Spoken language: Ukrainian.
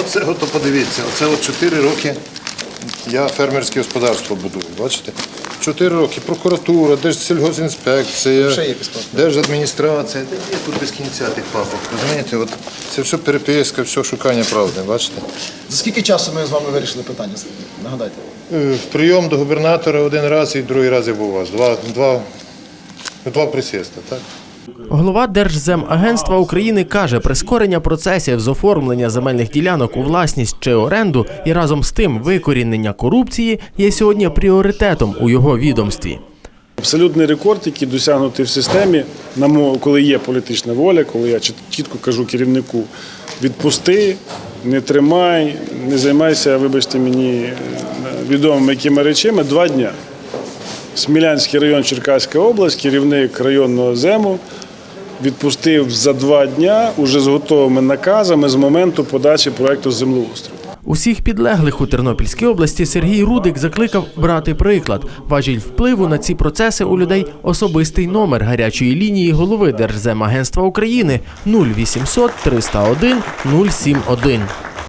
Оце ото подивіться, оце от 4 роки я фермерське господарство будую. Бачите? 4 роки прокуратура, безплатно. Держадміністрація. Та є тут без кінця тих папок. Розумієте, от це все переписка, все шукання правди. Бачите? За скільки часу ми з вами вирішили питання? Нагадайте. Е, Прийом до губернатора один раз і другий раз я був у вас. Два, два, два присіста, так? Голова Держземагентства України каже, прискорення процесів з оформлення земельних ділянок у власність чи оренду і разом з тим викорінення корупції є сьогодні пріоритетом у його відомстві. Абсолютний рекорд, який досягнутий в системі, коли є політична воля, коли я чітко кажу керівнику відпусти, не тримай, не займайся, вибачте мені, е, відомими якими речами, два дня. Смілянський район Черкаська область, керівник районного ЗЕМу відпустив за два дня уже з готовими наказами з моменту подачі проекту землеустрою. Усіх підлеглих у Тернопільській області Сергій Рудик закликав брати приклад. Важіль впливу на ці процеси у людей особистий номер гарячої лінії голови Держземагентства України 0800 301 071.